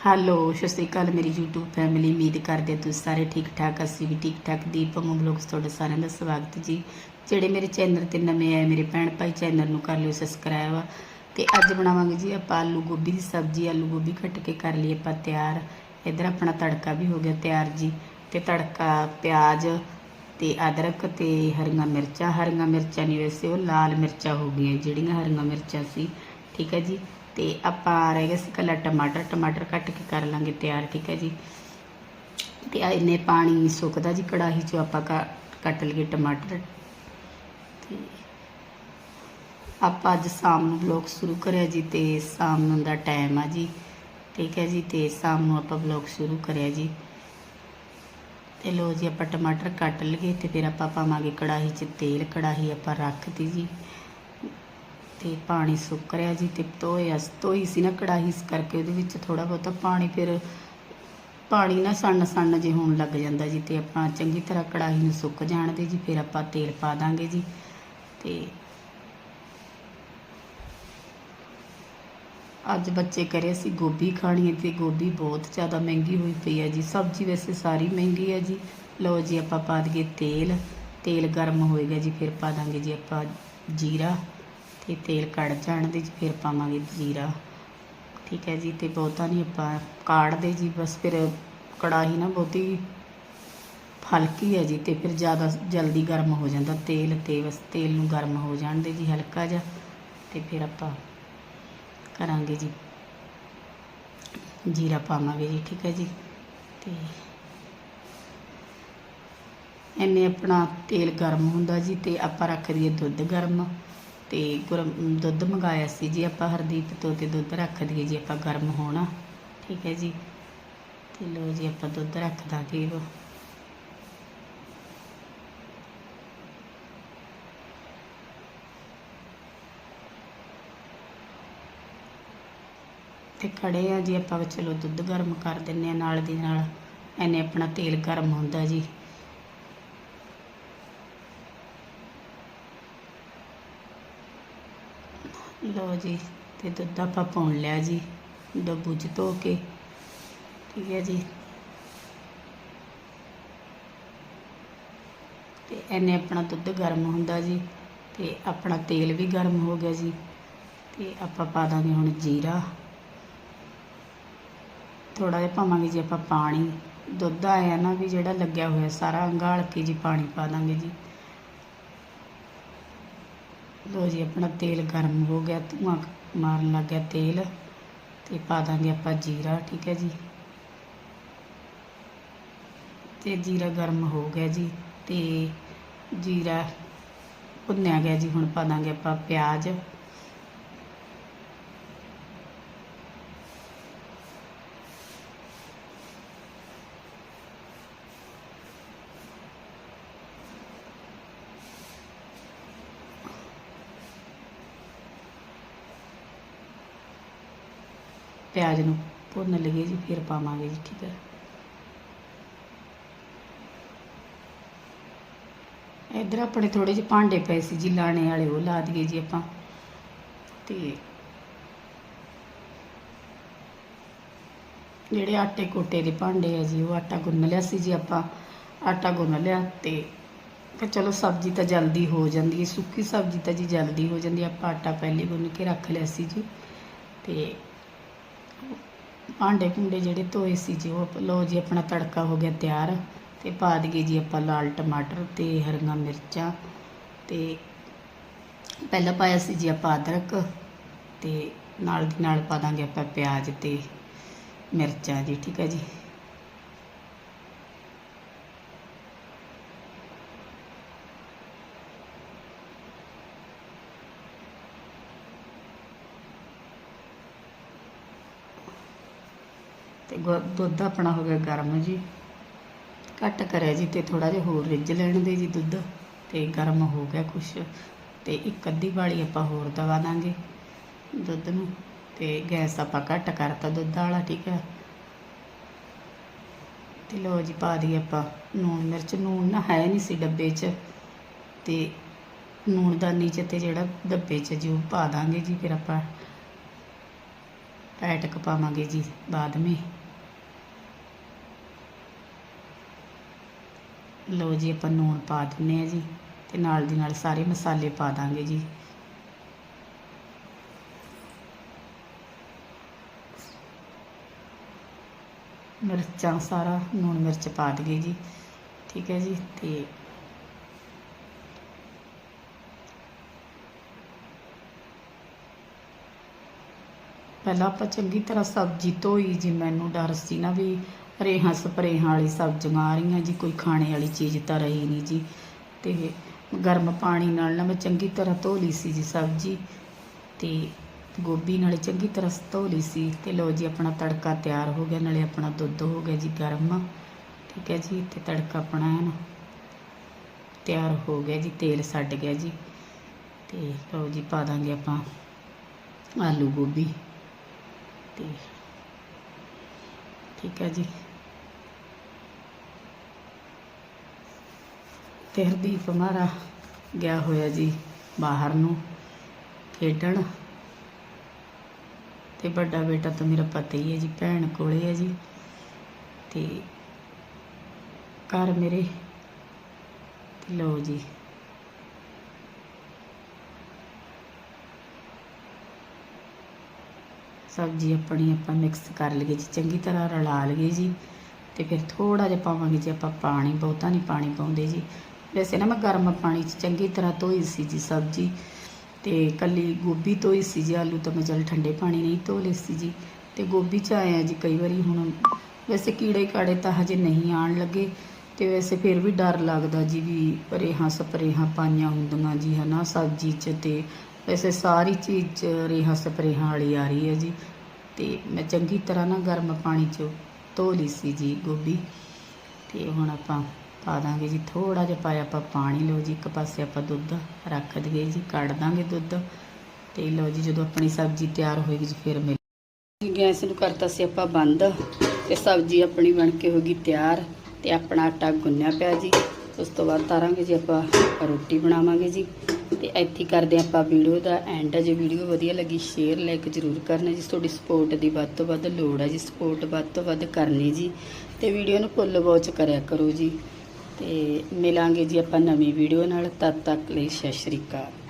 Hello, ਸਤਿ ਸ਼੍ਰੀ ਅਕਾਲ ਮੇਰੀ YouTube family ਉਮੀਦ ਕਰਦੇ ਤੁਸੀਂ ਸਾਰੇ ਠੀਕ ਠਾਕ ਅਸੀਂ ਵੀ ਠੀਕ ਠਾਕ ਦੀਪਮ ਬਲੌਗਸ ਤੁਹਾਡਾ ਸਾਰਿਆਂ ਦਾ ਸਵਾਗਤ ਜੀ। ਜਿਹੜੇ ਮੇਰੇ ਚੈਨਲ ਤੇ ਨਵੇਂ ਆਏ, ਮੇਰੇ ਭੈਣ ਭਾਈ ਚੈਨਲ ਨੂੰ ਕਰ ਲਿਓ ਸਬਸਕ੍ਰਾਈਬ ਤੇ ਅੱਜ ਬਣਾਵਾਂਗੇ ਜੀ ਆਪਾਂ ਆਲੂ ਗੋਭੀ ਦੀ ਸਬਜ਼ੀ, ਆਲੂ ਗੋਭੀ ਕੱਟ ਕੇ ਕਰ ਲਈ ਆਪਾਂ ਤਿਆਰ। ਇਧਰ ਆਪਣਾ ਤੜਕਾ ਵੀ ਹੋ ਗਿਆ ਤਿਆਰ ਜੀ। ਤੇ ਤੜਕਾ ਪਿਆਜ਼ ਤੇ ਅਦਰਕ ਤੇ ਹਰੀਆਂ ਮਿਰਚਾਂ। ਹਰੀਆਂ ਮਿਰਚਾਂ ਨਹੀਂ ਵੈਸੇ ਉਹ ਲਾਲ ਮਿਰਚਾਂ ਹੋ ਗਈਆਂ, ਜਿਹੜੀਆਂ ਹਰੀਆਂ ਮਿਰਚਾਂ ਸੀ। ਠੀਕ ਹੈ ਜੀ। ਤੇ ਆਪਾਂ ਰਹਿ ਗਿਆ ਸੀ ਕੱਲਾ ਟਮਾਟਰ ਟਮਾਟਰ ਕੱਟ ਕੇ ਕਰ ਲਾਂਗੇ ਤਿਆਰ, ਠੀਕ ਹੈ ਜੀ। ਤੇ ਆ ਇੰਨੇ ਪਾਣੀ ਸੁੱਕਦਾ ਜੀ ਕੜਾਹੀ 'ਚੋਂ ਆਪਾਂ ਕ- ਕੱਟ ਲਈਏ ਟਮਾਟਰ। ਤੇ ਆਪਾਂ ਅੱਜ ਸ਼ਾਮ ਨੂੰ ਵਲੌਗ ਸ਼ੁਰੂ ਕਰਿਆ ਜੀ ਤੇ ਸ਼ਾਮ ਨੂੰ ਦਾ ਟਾਈਮ ਆ ਜੀ, ਠੀਕ ਹੈ ਜੀ, ਤੇ ਸ਼ਾਮ ਨੂੰ ਆਪਾਂ ਵਲੌਗ ਸ਼ੁਰੂ ਕਰਿਆ ਜੀ। ਤੇ ਲੋ ਜੀ ਆਪਾਂ ਟਮਾਟਰ ਕੱਟ ਲਈਏ ਤੇ ਫਿਰ ਆਪਾਂ ਪਾਵਾਂਗੇ ਕੜਾਹੀ 'ਚ ਤੇਲ, ਕੜਾਹੀ ਆਪਾਂ ਰੱਖਤੀ ਜੀ। ਤੇ ਪਾਣੀ ਸੁੱਕ ਰਿਹਾ ਜੀ ਤੇ ਧੋਇਆ ਧੋਈ ਸੀ ਨਾ ਕੜਾਹੀ, ਇਸ ਕਰਕੇ ਉਹਦੇ ਵਿੱਚ ਥੋੜਾ ਬਹੁਤਾ ਪਾਣੀ ਫਿਰ ਪਾਣੀ ਨਾ ਸಣ್ਣ ਸಣ್ਣ ਜੇ ਹੋਣ ਲੱਗ ਜਾਂਦਾ ਜੀ ਤੇ ਆਪਾਂ ਚੰਗੀ ਤਰ੍ਹਾਂ ਕੜਾਹੀ ਨੂੰ ਸੁੱਕ ਜਾਣ ਦੇ ਜੀ, ਫਿਰ ਆਪਾਂ ਤੇਲ ਪਾ ਦਾਂਗੇ ਜੀ ਤੇ ਅੱਜ ਬੱਚੇ ਕਰੇ ਸੀ ਗੋਭੀ ਖਾਣੀ ਹੈ ਤੇ ਗੋਭੀ ਬਹੁਤ ਜ਼ਿਆਦਾ ਮਹਿੰਗੀ ਹੋਈ ਪਈ ਹੈ ਜੀ, ਸਬਜ਼ੀ ਵੈਸੇ ਸਾਰੀ ਮਹਿੰਗੀ ਹੈ ਜੀ, ਲਓ ਜੀ ਆਪਾਂ ਪਾ ਦਈਏ ਤੇਲ ਤੇਲ ਗਰਮ ਹੋਏਗਾ ਜੀ, ਫਿਰ ਪਾ ਦਾਂਗੇ ਜੀ ਆਪਾਂ ਜੀਰਾ ਤੇ ਤੇਲ ਕੜ ਜਾਣ ਦੇ ਜੀ, ਫਿਰ ਪਾਵਾਂਗੇ ਜੀਰਾ। ਠੀਕ ਹੈ ਜੀ, ਤੇ ਬਹੁਤਾ ਨਹੀਂ ਆਪਾਂ ਕਾੜਦੇ ਜੀ, ਬਸ ਫਿਰ ਕੜਾਹੀ ਨਾ ਬਹੁਤੀ ਹਲਕੀ ਹੈ ਜੀ, ਤੇ ਫਿਰ ਜ਼ਿਆਦਾ ਜਲਦੀ ਗਰਮ ਹੋ ਜਾਂਦਾ ਤੇਲ, ਤੇ ਬਸ ਤੇਲ ਨੂੰ ਗਰਮ ਹੋ ਜਾਣ ਦੇ ਜੀ ਹਲਕਾ ਜਿਹਾ, ਤੇ ਫਿਰ ਆਪਾਂ ਕਰਾਂਗੇ ਜੀ। ਜੀਰਾ ਪਾਵਾਂਗੇ ਜੀ, ਠੀਕ ਹੈ ਜੀ, ਤੇ ਇੰਨੇ ਆਪਣਾ ਤੇਲ ਗਰਮ ਹੁੰਦਾ ਜੀ, ਤੇ ਆਪਾਂ ਰੱਖ ਦਈਏ ਦੁੱਧ ਗਰਮ। ਤੇ ਗਰਮ ਦੁੱਧ ਮੰਗਾਇਆ ਸੀ ਜੀ, ਆਪਾਂ ਹਰਦੀਪ ਤੋਂ ਤੇ ਦੁੱਧ ਰੱਖ ਦਈਏ ਜੀ, ਆਪਾਂ ਗਰਮ ਹੋਣਾ। ਠੀਕ ਹੈ ਜੀ। ਤੇ ਲੋ ਜੀ, ਆਪਾਂ ਦੁੱਧ ਰੱਖ ਦਾਂਗੇ ਉਹ ਤੇ ਖੜੇ ਆ ਜੀ, ਆਪਾਂ ਚਲੋ ਦੁੱਧ ਗਰਮ ਕਰ ਦਿੰਨੇ ਆ ਨਾਲ ਦੀ ਨਾਲ। ਐਨੇ ਆਪਣਾ ਤੇਲ ਗਰਮ ਹੁੰਦਾ ਜੀ। ਲਓ ਜੀ, ਤੇ ਦੁੱਧ ਆਪਾਂ ਪਾਉਣ ਲਿਆ ਜੀ ਡੱਬੂ 'ਚ ਧੋ ਕੇ, ਠੀਕ ਹੈ ਜੀ। ਤੇ ਐਨੇ ਆਪਣਾ ਦੁੱਧ ਗਰਮ ਹੁੰਦਾ ਜੀ, ਤੇ ਆਪਣਾ ਤੇਲ ਵੀ ਗਰਮ ਹੋ ਗਿਆ ਜੀ, ਤੇ ਆਪਾਂ ਪਾ ਦਾਂਗੇ ਹੁਣ ਜੀਰਾ। ਥੋੜਾ ਜਿਹਾ ਪਾਵਾਂਗੇ ਜੀ ਆਪਾਂ ਪਾਣੀ, ਦੁੱਧ ਆਇਆ ਨਾ ਵੀ ਜਿਹੜਾ ਲੱਗਿਆ ਹੋਇਆ ਸਾਰਾ, ਅੰਗਾਲ ਕੇ ਜੀ ਪਾਣੀ ਪਾ ਦਾਂਗੇ ਜੀ। ਲੋ ਜੀ, ਆਪਣਾ ਤੇਲ ਗਰਮ ਹੋ ਗਿਆ, ਧੂਆਂ ਮਾਰਨ ਲੱਗ ਗਿਆ ਤੇਲ ਤੇ ਪਾ ਦਾਂਗੇ ਆਪਾਂ ਜੀਰਾ, ਠੀਕ ਹੈ ਜੀ। ਤੇ ਜੀਰਾ ਗਰਮ ਹੋ ਗਿਆ ਜੀ ਤੇ ਜੀਰਾ ਭੁੰਨਿਆ ਗਿਆ ਜੀ, ਹੁਣ ਪਾ ਦਾਂਗੇ ਆਪਾਂ ਪਿਆਜ਼। ਪਿਆਜ਼ ਨੂੰ ਭੁੰਨ ਲਈਏ ਜੀ, ਫਿਰ ਪਾਵਾਂਗੇ ਜੀ ਠੀਕ ਹੈ ਇੱਧਰ ਆਪਣੇ ਥੋੜੇ ਜਿਹੇ ਭਾਂਡੇ ਪਏ ਸੀ ਜੀ, ਲਾਣੇ ਵਾਲੇ, ਉਹ ਲਾ ਦਈਏ ਜੀ ਆਪਾਂ। ਤੇ ਜਿਹੜੇ ਆਟੇ ਕੋਟੇ ਦੇ ਭਾਂਡੇ ਆ ਜੀ, ਉਹ ਆਟਾ ਗੁੰਨ ਲਿਆ ਸੀ ਜੀ ਆਪਾਂ। ਆਟਾ ਗੁੰਨ ਲਿਆ ਤੇ ਕਿ ਚਲੋ ਸਬਜ਼ੀ ਤਾਂ ਜਲਦੀ ਹੋ ਜਾਂਦੀ ਹੈ, ਸੁੱਕੀ ਸਬਜ਼ੀ ਤਾਂ ਜੀ ਜਲਦੀ ਹੋ ਜਾਂਦੀ ਆਪਾਂ ਆਟਾ ਪਹਿਲੇ ਗੁੰਨ ਕੇ ਰੱਖ ਲਿਆ ਸੀ ਜੀ। ਤੇ ਭਾਂਡੇ ਭੁੰਡੇ ਜਿਹੜੇ ਧੋਏ ਸੀ ਜੀ, ਉਹ ਲਓ ਜੀ ਆਪਣਾ ਤੜਕਾ ਹੋ ਗਿਆ ਤਿਆਰ ਤੇ ਪਾ ਦਈਏ ਜੀ ਆਪਾਂ ਲਾਲ ਟਮਾਟਰ ਤੇ ਹਰੀਆਂ ਮਿਰਚਾਂ ਤੇ ਪਹਿਲਾਂ ਪਾਇਆ ਸੀ ਜੀ ਆਪਾਂ ਅਦਰਕ ਤੇ ਨਾਲ ਦੀ ਨਾਲ ਪਾ ਦਾਂਗੇ ਆਪਾਂ ਪਿਆਜ਼ ਤੇ ਮਿਰਚਾਂ ਜੀ, ਠੀਕ ਹੈ ਜੀ। ਤੇ ਗੁ- ਦੁੱਧ ਆਪਣਾ ਹੋ ਗਿਆ ਗਰਮ ਜੀ। ਘੱਟ ਕਰਿਆ ਜੀ ਤੇ ਥੋੜਾ ਜਿਹਾ ਹੋਰ ਰਿੱਝ ਲੈਣ ਦੇ ਜੀ ਦੁੱਧ ਤੇ ਗਰਮ ਹੋ ਗਿਆ ਕੁਛ। ਤੇ ਇੱਕ ਅੱਧੀ ਵਾਲੀ ਆਪਾਂ ਹੋਰ ਦਵਾ ਦਾਂਗੇ ਦੁੱਧ ਨੂੰ। ਤੇ ਗੈਸ ਆਪਾਂ ਘੱਟ ਕਰਤਾ ਦੁੱਧ ਵਾਲਾ, ਠੀਕ ਹੈ ਤੇ ਲੋ ਜੀ ਪਾ ਦੀ ਆਪਾਂ ਨੂਣ ਮਿਰਚ। ਨੂਣ ਨਾ ਹੈ ਨਹੀਂ ਸੀ ਡੱਬੇ 'ਚ। ਤੇ ਦਾ ਨੀਚੇ ਤੇ ਜਿਹੜਾ ਡੱਬੇ 'ਚ ਜੀ ਪਾ ਦਾਂਗੇ ਜੀ, ਫਿਰ ਆਪਾਂ ਪੈਟਕ ਪਾਵਾਂਗੇ ਜੀ ਬਾਅਦ ਵਿੱਚ ਲਓ ਜੀ, ਆਪਾਂ ਨੂਣ ਪਾ ਦਿੰਨੇ ਆ ਜੀ, ਤੇ ਨਾਲ ਦੀ ਨਾਲ ਸਾਰੇ ਮਸਾਲੇ ਪਾ ਦਾਂਗੇ ਜੀ। ਮਿਰਚਾਂ ਸਾਰਾ ਨੂਣ ਮਿਰਚ ਪਾ ਦਈਏ ਜੀ, ਠੀਕ ਹੈ ਜੀ, ਤੇ ਪਹਿਲਾਂ ਆਪਾਂ ਚੰਗੀ ਤਰ੍ਹਾਂ ਸਬਜ਼ੀ ਧੋਈ, ਜੀ ਮੈਨੂੰ ਡਰ ਸੀ ਨਾ ਵੀ ਰੇਹਾਂ ਸਪਰੇਹਾਂ ਵਾਲੀ ਸਬਜ਼ੀਆਂ ਆ ਰਹੀਆਂ ਜੀ, ਕੋਈ ਖਾਣੇ ਵਾਲੀ ਚੀਜ਼ ਤਾਂ ਰਹੀ ਨਹੀਂ ਜੀ। ਤੇ ਗਰਮ ਪਾਣੀ ਨਾਲ ਨਾ ਮੈਂ ਚੰਗੀ ਤਰ੍ਹਾਂ ਧੋ ਲਈ ਸੀ ਜੀ ਸਬਜ਼ੀ। ਤੇ ਗੋਭੀ ਨਾਲੇ ਚੰਗੀ ਤਰ੍ਹਾਂ ਧੋ ਲਈ ਸੀ। ਤੇ ਲੋ ਜੀ, ਆਪਣਾ ਤੜਕਾ ਤਿਆਰ ਹੋ ਗਿਆ, ਨਾਲੇ ਆਪਣਾ ਦੁੱਧ ਹੋ ਗਿਆ ਜੀ ਗਰਮ। ਠੀਕ ਹੈ ਜੀ, ਤੇ ਤੜਕਾ ਆਪਣਾ ਐਨ ਤਿਆਰ ਹੋ ਗਿਆ ਜੀ, ਤੇਲ ਛੱਡ ਗਿਆ ਜੀ। ਤੇ ਲਓ ਜੀ, ਪਾ ਦਾਂਗੇ ਆਪਾਂ ਆਲੂ ਗੋਭੀ। ਤੇ ਠੀਕ ਹੈ ਜੀ। ਤੇ ਹਰਦੀਪ ਹਮਾਰਾ ਗਿਆ ਹੋਇਆ ਜੀ ਬਾਹਰ ਨੂੰ ਖੇਡਣ। ਤੇ ਵੱਡਾ ਬੇਟਾ ਤਾਂ ਮੇਰਾ ਪਤਾ ਹੀ ਹੈ ਜੀ, ਭੈਣ ਕੋਲੇ ਹੈ ਜੀ। ਤੇ ਘਰ ਮੇਰੇ ਤੇ ਲਓ ਜੀ। ਸਬਜ਼ੀ ਆਪਣੀ ਆਪਾਂ ਮਿਕਸ ਕਰ ਲਈਏ ਜੀ, ਚੰਗੀ ਤਰ੍ਹਾਂ ਰਲਾ ਲਈਏ ਜੀ। ਤੇ ਫਿਰ ਥੋੜਾ ਜਿਹਾ ਪਾਵਾਂਗੇ ਜੀ ਆਪਾਂ ਪਾਣੀ, ਬਹੁਤਾ ਨਹੀਂ ਪਾਣੀ ਪਾਉਂਦੇ ਜੀ। ਵੈਸੇ ਨਾ ਮੈਂ ਗਰਮ ਪਾਣੀ 'ਚ ਚੰਗੀ ਤਰ੍ਹਾਂ ਧੋਈ ਸੀ ਜੀ ਸਬਜ਼ੀ ਤੇ ਕੱਲੀ ਗੋਭੀ ਧੋਈ ਸੀ ਜੀ, ਆਲੂ ਤਾਂ ਮੈਂ ਚਲ ਠੰਡੇ ਪਾਣੀ ਨਹੀਂ ਧੋ ਲਏ ਸੀ ਜੀ ਤੇ ਗੋਭੀ 'ਚ ਆਇਆ ਜੀ ਕਈ ਵਾਰੀ ਹੁਣ ਵੈਸੇ ਕੀੜੇ ਕਾੜੇ ਤਾਂ ਹਜੇ ਨਹੀਂ ਆਣ ਲੱਗੇ ਤੇ ਵੈਸੇ ਫਿਰ ਵੀ ਡਰ ਲੱਗਦਾ ਜੀ ਵੀ ਰੇਹਾਂ ਸਪਰੇਹਾਂ ਪਾਈਆਂ ਹੁੰਦੀਆਂ ਜੀ ਹਨਾ ਸਬਜ਼ੀ 'ਚ ਤੇ ਵੈਸੇ ਸਾਰੀ ਚੀਜ਼ 'ਚ ਰੇਹਾਂ ਸਪਰੇਹਾਂ ਵਾਲੀ ਆ ਰਹੀ ਹੈ ਜੀ ਤੇ ਮੈਂ ਚੰਗੀ ਤਰ੍ਹਾਂ ਨਾ ਗਰਮ ਪਾਣੀ 'ਚ ਧੋ ਲਈ ਸੀ ਜੀ ਗੋਭੀ ਤੇ ਹੁਣ ਆਪਾਂ ਪਾ ਦਾਂਗੇ ਜੀ ਥੋੜਾ ਜਿਹਾ ਪਾਇਆ ਆਪਾਂ ਪਾਣੀ ਲਓ ਜੀ, ਇੱਕ ਪਾਸੇ ਆਪਾਂ ਦੁੱਧ ਰੱਖ ਦਈਏ ਜੀ, ਕੱਢ ਦਾਂਗੇ ਦੁੱਧ ਤੇ ਲਓ ਜੀ, ਜਦੋਂ ਆਪਣੀ ਸਬਜ਼ੀ ਤਿਆਰ ਹੋਏਗੀ ਜੀ, ਫਿਰ ਮਿਲ ਗੈਸ ਨੂੰ ਕਰਤਾ ਸੀ ਆਪਾਂ ਬੰਦ ਤੇ ਸਬਜ਼ੀ ਆਪਣੀ ਬਣ ਕੇ ਹੋ ਗਈ ਤਿਆਰ ਤੇ ਆਪਣਾ ਆਟਾ ਗੁੰਨਿਆ ਪਿਆ ਜੀ। ਉਸ ਤੋਂ ਬਾਅਦ ਤਾਰਾਂਗੇ ਜੀ, ਆਪਾਂ ਰੋਟੀ ਬਣਾਵਾਂਗੇ ਜੀ ਤੇ ਇੱਥੇ ਕਰਦੇ ਹਾਂ ਆਪਾਂ ਵੀਡੀਓ ਦਾ ਐਂਡ ਜੇ। ਵੀਡੀਓ ਵਧੀਆ ਲੱਗੀ ਸ਼ੇਅਰ ਲਾਈਕ ਜ਼ਰੂਰ ਕਰਨਾ ਜੀ। ਤੁਹਾਡੀ ਸਪੋਰਟ ਦੀ ਵੱਧ ਤੋਂ ਵੱਧ ਲੋੜ ਹੈ ਜੀ। ਸਪੋਰਟ ਵੱਧ ਤੋਂ ਵੱਧ ਕਰਨੀ ਜੀ ਤੇ ਵੀਡੀਓ ਨੂੰ ਫੁੱਲ ਵਾਚ ਕਰਿਆ ਕਰੋ ਜੀ। ਤੇ ਮਿਲਾਂਗੇ ਜੀ ਆਪਾਂ ਨਵੀਂ ਵੀਡੀਓ ਨਾਲ ਤਦ ਤੱਕ ਲਈ ਸਤਿ ਸ਼੍ਰੀ ਅਕਾਲ।